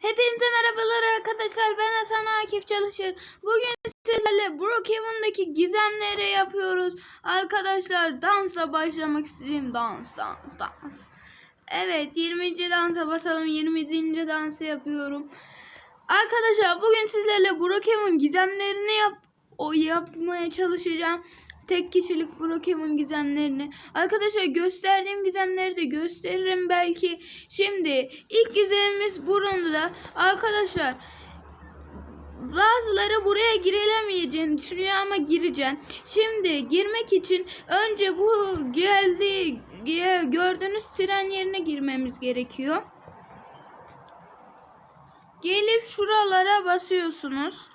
Hepinize merhabalar arkadaşlar. Ben Hasan Akif Çalışır. Bugün sizlerle Brookhaven'daki gizemleri yapıyoruz. Arkadaşlar dansla başlamak istedim. Dans, dans, dans. Evet 20. dansa basalım. 20. dansı yapıyorum. Arkadaşlar bugün sizlerle Brookhaven gizemlerini yap o yapmaya çalışacağım. Tek kişilik Brookhaven gizemlerini. Arkadaşlar gösterdiğim gizemleri de gösteririm belki. Şimdi ilk gizemimiz burunda. Arkadaşlar bazıları buraya girilemeyeceğini düşünüyor ama gireceğim. Şimdi girmek için önce bu geldi gördüğünüz tren yerine girmemiz gerekiyor. Gelip şuralara basıyorsunuz.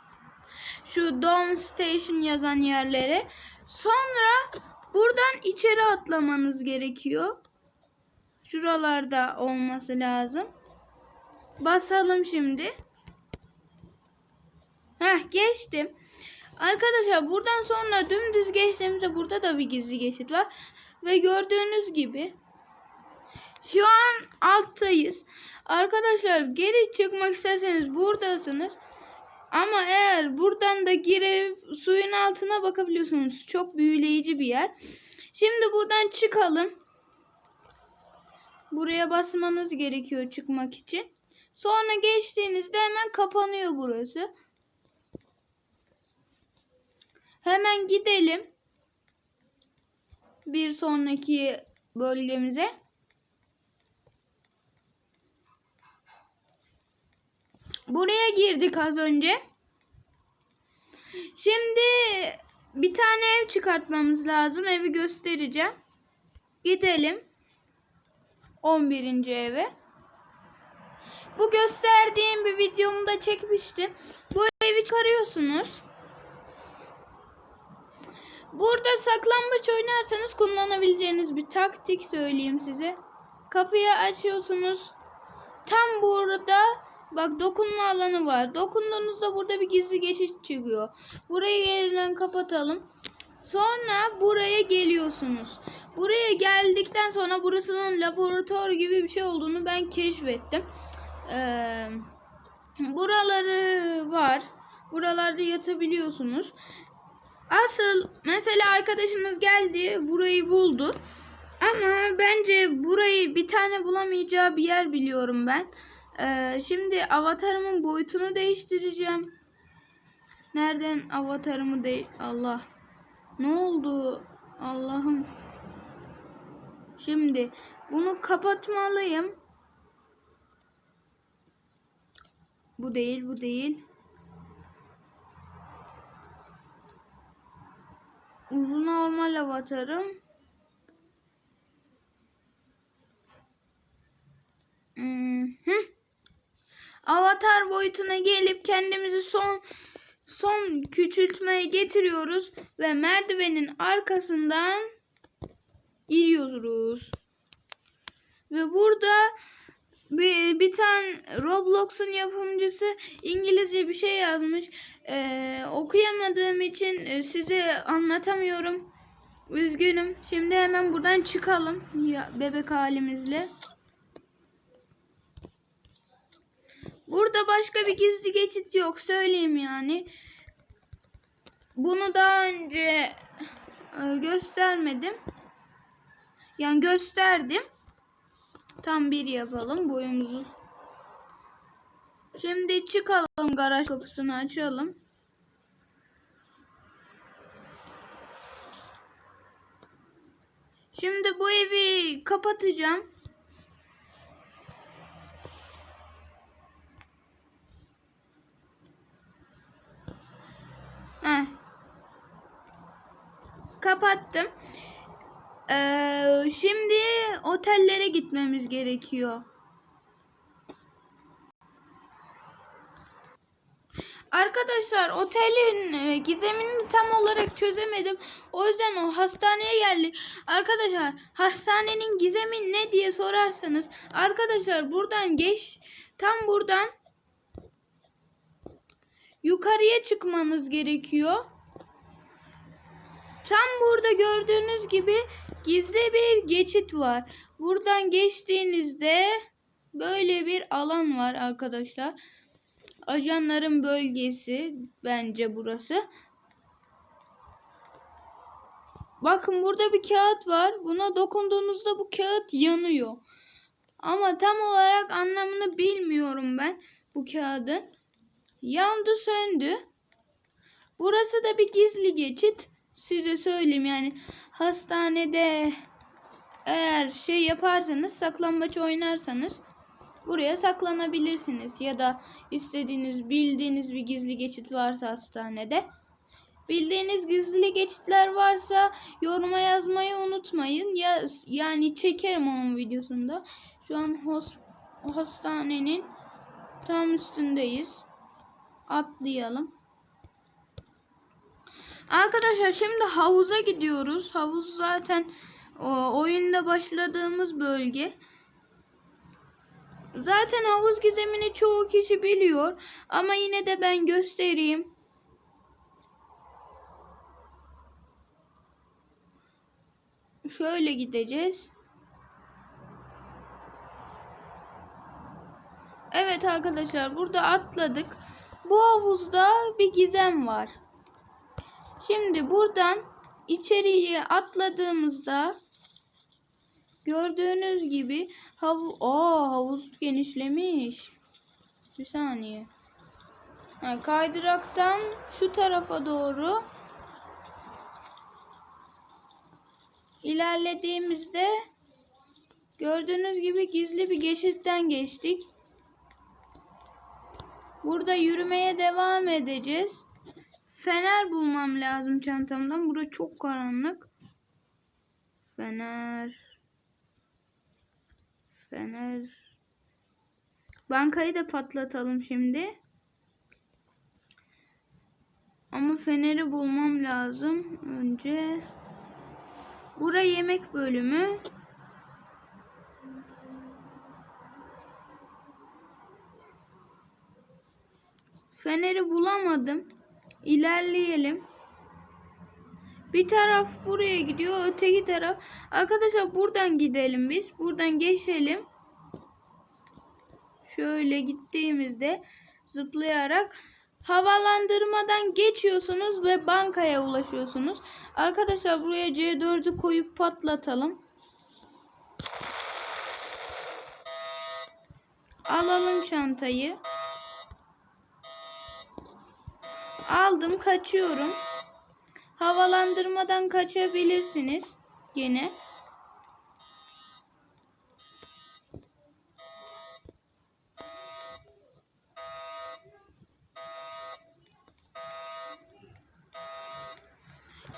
Şu Dawn Station yazan yerlere. Sonra buradan içeri atlamanız gerekiyor. Şuralarda olması lazım. Basalım şimdi. Heh geçtim. Arkadaşlar buradan sonra dümdüz geçtiğimizde burada da bir gizli geçit var. Ve gördüğünüz gibi şu an alttayız. Arkadaşlar geri çıkmak isterseniz buradasınız. Ama eğer buradan da girip suyun altına bakabiliyorsunuz. Çok büyüleyici bir yer. Şimdi buradan çıkalım. Buraya basmanız gerekiyor çıkmak için. Sonra geçtiğinizde hemen kapanıyor burası. Hemen gidelim. Bir sonraki bölgemize. Buraya girdik az önce. Şimdi bir tane ev çıkartmamız lazım. Evi göstereceğim. Gidelim. 11. eve. Bu gösterdiğim bir videomu da çekmiştim. Bu evi çıkarıyorsunuz. Burada saklambaç oynarsanız kullanabileceğiniz bir taktik söyleyeyim size. Kapıyı açıyorsunuz. Tam burada Bak dokunma alanı var. Dokunduğunuzda burada bir gizli geçit çıkıyor. Burayı yeniden kapatalım. Sonra buraya geliyorsunuz. Buraya geldikten sonra burasının laboratuvar gibi bir şey olduğunu ben keşfettim. Ee, buraları var. Buralarda yatabiliyorsunuz. Asıl mesela arkadaşınız geldi burayı buldu. Ama bence burayı bir tane bulamayacağı bir yer biliyorum ben. Ee, şimdi avatarımın boyutunu değiştireceğim. Nereden avatarımı de Allah. Ne oldu? Allah'ım. Şimdi bunu kapatmalıyım. Bu değil, bu değil. Bu normal avatarım. Hmm. Avatar boyutuna gelip kendimizi son son küçültmeye getiriyoruz ve merdivenin arkasından giriyoruz. Ve burada bir, bir tane Roblox'un yapımcısı İngilizce bir şey yazmış. Ee, okuyamadığım için e, size anlatamıyorum. Üzgünüm. Şimdi hemen buradan çıkalım ya, bebek halimizle. Burada başka bir gizli geçit yok söyleyeyim yani. Bunu daha önce e, göstermedim. Yani gösterdim. Tam bir yapalım boyumuzu. Şimdi çıkalım garaj kapısını açalım. Şimdi bu evi kapatacağım. Heh. Kapattım. Ee, şimdi otellere gitmemiz gerekiyor. Arkadaşlar otelin e, gizemini tam olarak çözemedim. O yüzden o hastaneye geldik. Arkadaşlar hastanenin gizemi ne diye sorarsanız arkadaşlar buradan geç tam buradan yukarıya çıkmanız gerekiyor. Tam burada gördüğünüz gibi gizli bir geçit var. Buradan geçtiğinizde böyle bir alan var arkadaşlar. Ajanların bölgesi bence burası. Bakın burada bir kağıt var. Buna dokunduğunuzda bu kağıt yanıyor. Ama tam olarak anlamını bilmiyorum ben bu kağıdın. Yandı söndü. Burası da bir gizli geçit. Size söyleyeyim yani hastanede eğer şey yaparsanız saklambaç oynarsanız buraya saklanabilirsiniz. Ya da istediğiniz bildiğiniz bir gizli geçit varsa hastanede. Bildiğiniz gizli geçitler varsa yoruma yazmayı unutmayın. Ya yani çekerim onun videosunda şu an hos, hastanenin tam üstündeyiz atlayalım Arkadaşlar şimdi havuza gidiyoruz. Havuz zaten o, oyunda başladığımız bölge. Zaten havuz gizemini çoğu kişi biliyor. Ama yine de ben göstereyim. Şöyle gideceğiz. Evet arkadaşlar burada atladık. Bu havuzda bir gizem var. Şimdi buradan içeriye atladığımızda gördüğünüz gibi havu Aa, havuz genişlemiş. Bir saniye. Ha, kaydıraktan şu tarafa doğru ilerlediğimizde gördüğünüz gibi gizli bir geçitten geçtik. Burada yürümeye devam edeceğiz. Fener bulmam lazım çantamdan. Burada çok karanlık. Fener. Fener. Bankayı da patlatalım şimdi. Ama feneri bulmam lazım. Önce. Bura yemek bölümü. Feneri bulamadım. İlerleyelim. Bir taraf buraya gidiyor, öteki taraf. Arkadaşlar buradan gidelim biz. Buradan geçelim. Şöyle gittiğimizde zıplayarak havalandırmadan geçiyorsunuz ve bankaya ulaşıyorsunuz. Arkadaşlar buraya C4'ü koyup patlatalım. Alalım çantayı. Aldım kaçıyorum. Havalandırmadan kaçabilirsiniz. Gene.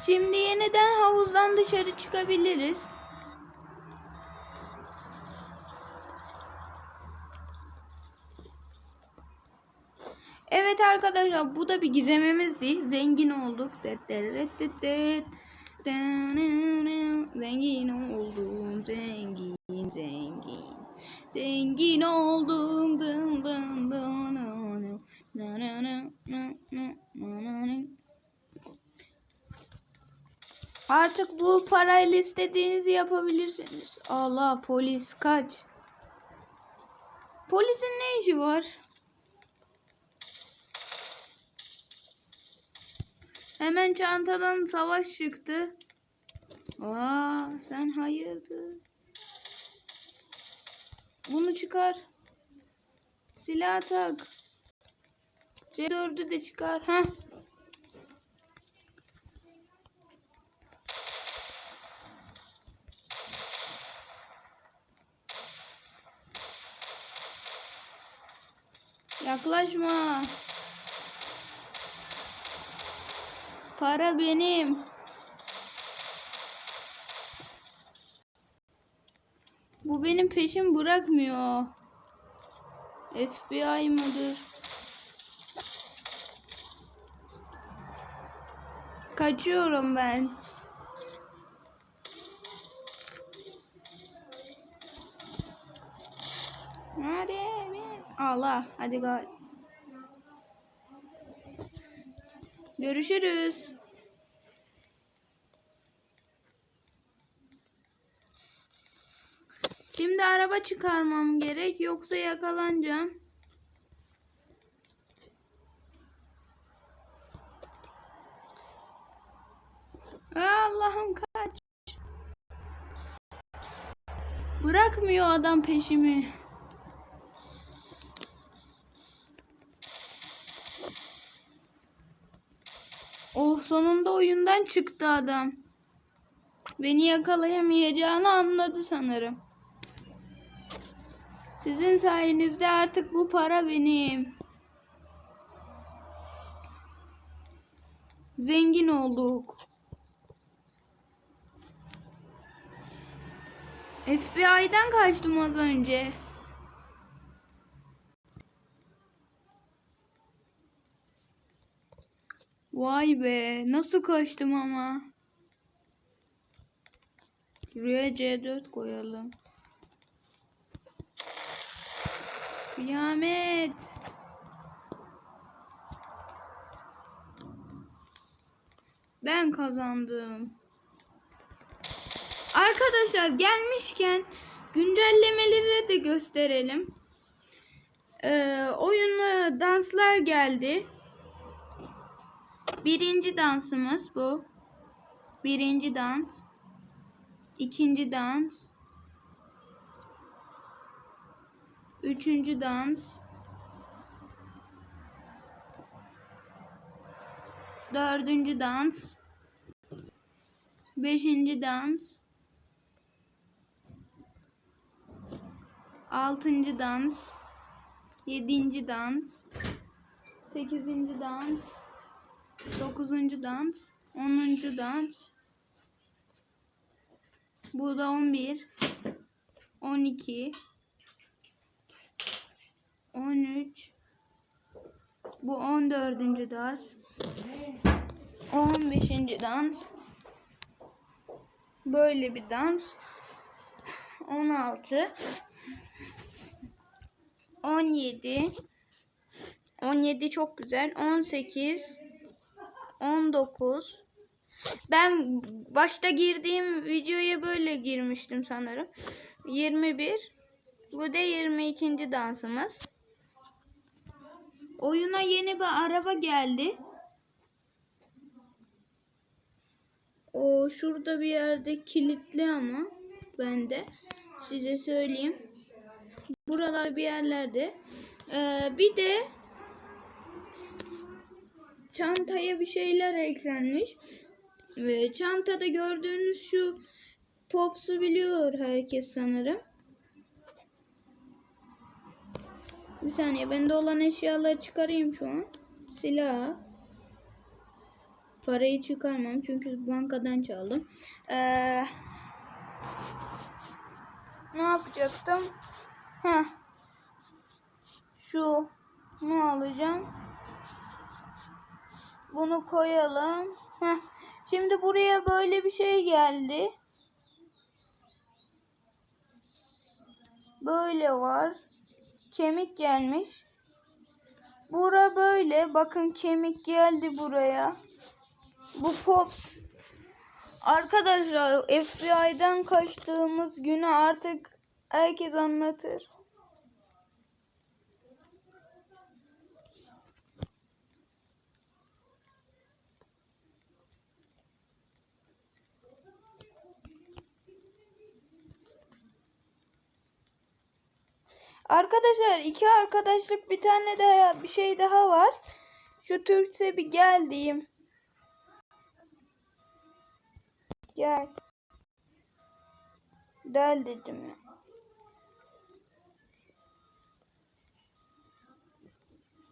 Şimdi yeniden havuzdan dışarı çıkabiliriz. Evet arkadaşlar bu da bir gizemimizdi. Zengin olduk. Zengin oldum. Zengin zengin. Zengin oldum. Artık bu parayla istediğinizi yapabilirsiniz. Allah polis kaç. Polisin ne işi var? Hemen çantadan savaş çıktı. Aa, sen hayırdır? Bunu çıkar. Silah tak. C4'ü de çıkar. Ha. Yaklaşma. Para benim. Bu benim peşim bırakmıyor. FBI mıdır? Kaçıyorum ben. Hadi. Allah. Hadi gel. Görüşürüz. Şimdi araba çıkarmam gerek yoksa yakalanacağım. Allah'ım kaç. Bırakmıyor adam peşimi. Sonunda oyundan çıktı adam. Beni yakalayamayacağını anladı sanırım. Sizin sayenizde artık bu para benim. Zengin olduk. FBI'den kaçtım az önce. Vay be, nasıl kaçtım ama. Buraya C4 koyalım. Kıyamet. Ben kazandım. Arkadaşlar gelmişken güncellemeleri de gösterelim. Ee, oyuna danslar geldi. Birinci dansımız bu. Birinci dans. İkinci dans. Üçüncü dans. Dördüncü dans. Beşinci dans. Altıncı dans. Yedinci dans. Sekizinci dans. Dokuzuncu dans. Onuncu dans. Bu da on bir. On iki. On üç. Bu on dördüncü dans. On beşinci dans. Böyle bir dans. On altı. 17 17 çok güzel. 18 19 Ben başta girdiğim videoya böyle girmiştim sanırım. 21 Bu da 22. dansımız. Oyuna yeni bir araba geldi. O şurada bir yerde kilitli ama bende. Size söyleyeyim. Buralar bir yerlerde. Ee, bir de çantaya bir şeyler eklenmiş. Ee, çantada gördüğünüz şu popsu biliyor herkes sanırım. Bir saniye bende olan eşyaları çıkarayım şu an. Silah. Parayı çıkarmam çünkü bankadan çaldım. Ee, ne yapacaktım? Heh. Şu ne alacağım? Bunu koyalım. Heh. Şimdi buraya böyle bir şey geldi. Böyle var. Kemik gelmiş. Bura böyle. Bakın kemik geldi buraya. Bu Pops. Arkadaşlar FBI'den kaçtığımız günü artık herkes anlatır. Arkadaşlar iki arkadaşlık bir tane daha bir şey daha var. Şu Türkse bir gel diyeyim. Gel. Del dedim ya.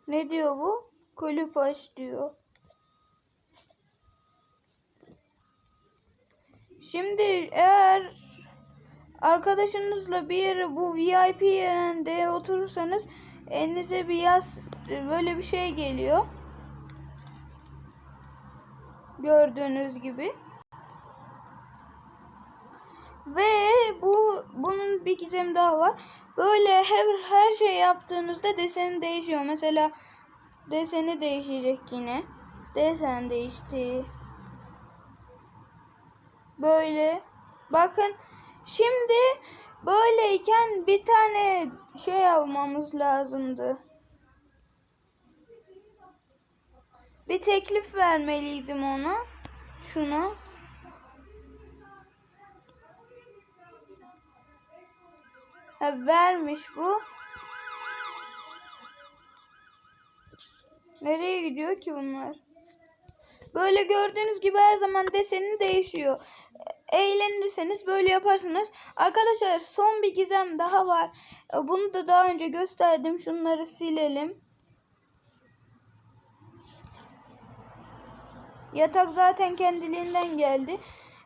Ne diyor bu? Kulüp aç diyor. Şimdi eğer arkadaşınızla bir yere bu VIP yerinde oturursanız elinize bir yaz böyle bir şey geliyor. Gördüğünüz gibi. Ve bu bunun bir gizem daha var. Böyle her her şey yaptığınızda deseni değişiyor. Mesela deseni değişecek yine. Desen değişti. Böyle. Bakın şimdi Böyleyken bir tane şey yapmamız lazımdı. Bir teklif vermeliydim ona. Şuna. Ha, vermiş bu. Nereye gidiyor ki bunlar? Böyle gördüğünüz gibi her zaman deseni değişiyor. Eğlenirseniz böyle yaparsınız. Arkadaşlar son bir gizem daha var. E, Bunu da daha önce gösterdim. Şunları silelim. Yatak zaten kendiliğinden geldi.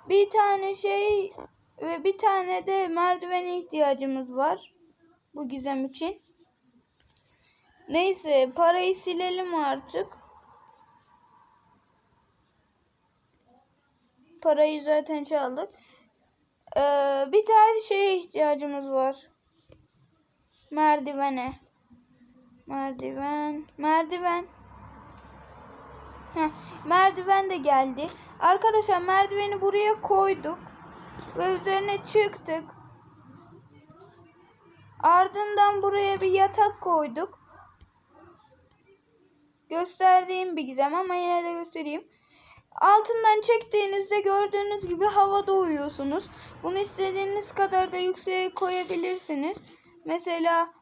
Bir tane şey ve bir tane de merdivene ihtiyacımız var. Bu gizem için. Neyse parayı silelim artık. Parayı zaten çaldık. Ee, bir tane şeye ihtiyacımız var. Merdivene. Merdiven. Merdiven. Heh, merdiven de geldi. Arkadaşlar merdiveni buraya koyduk. Ve üzerine çıktık. Ardından buraya bir yatak koyduk. Gösterdiğim bir gizem ama yine de göstereyim. Altından çektiğinizde gördüğünüz gibi havada uyuyorsunuz. Bunu istediğiniz kadar da yükseğe koyabilirsiniz. Mesela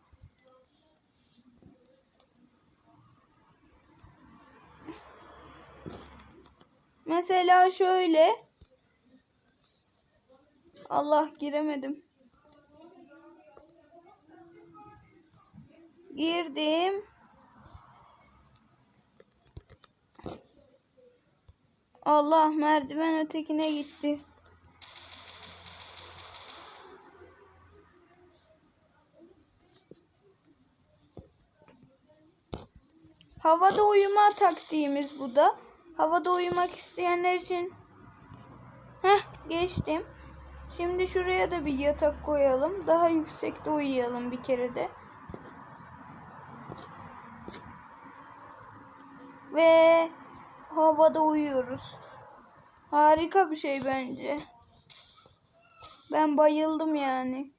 Mesela şöyle Allah giremedim. Girdim. Allah merdiven ötekine gitti. Havada uyuma taktiğimiz bu da. Havada uyumak isteyenler için. Heh geçtim. Şimdi şuraya da bir yatak koyalım. Daha yüksekte uyuyalım bir kere de. Ve havada uyuyoruz. Harika bir şey bence. Ben bayıldım yani.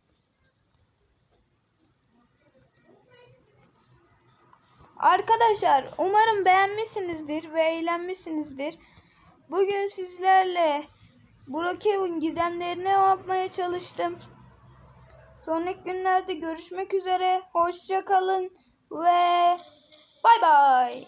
Arkadaşlar umarım beğenmişsinizdir ve eğlenmişsinizdir. Bugün sizlerle Brookhaven gizemlerini yapmaya çalıştım. Sonraki günlerde görüşmek üzere. Hoşça kalın ve bay bay.